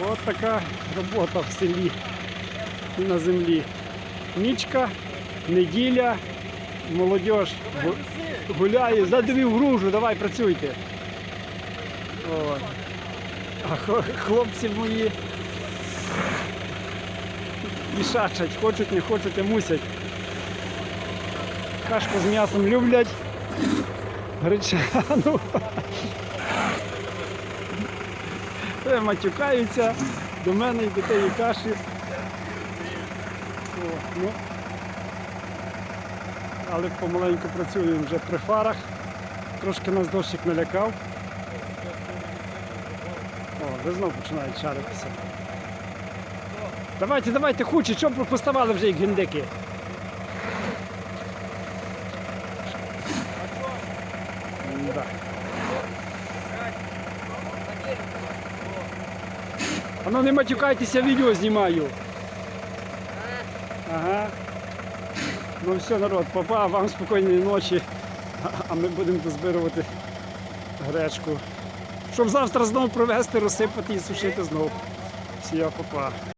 От така робота в селі і на землі. Нічка, неділя, молодь гу- гуляє, задивів гружу, давай працюйте. О. А хлопці мої мішачать, хочуть, не хочуть, а мусять. Кашку з м'ясом люблять. Гречану. Е, матюкаються до мене і до тієї каші. О, ну. Але помаленьку працюємо вже при фарах. Трошки нас дощик налякав. О, ви знову починають шаритися. Давайте, давайте, хучі, що ви поставали вже як гіндики? Да. А ну не матюкайтеся, відео знімаю. Ага. Ну все, народ, папа, вам спокійної ночі. А- ми будемо дозбирувати гречку. Щоб завтра знову провести, розсипати і сушити знову. Всі, папа.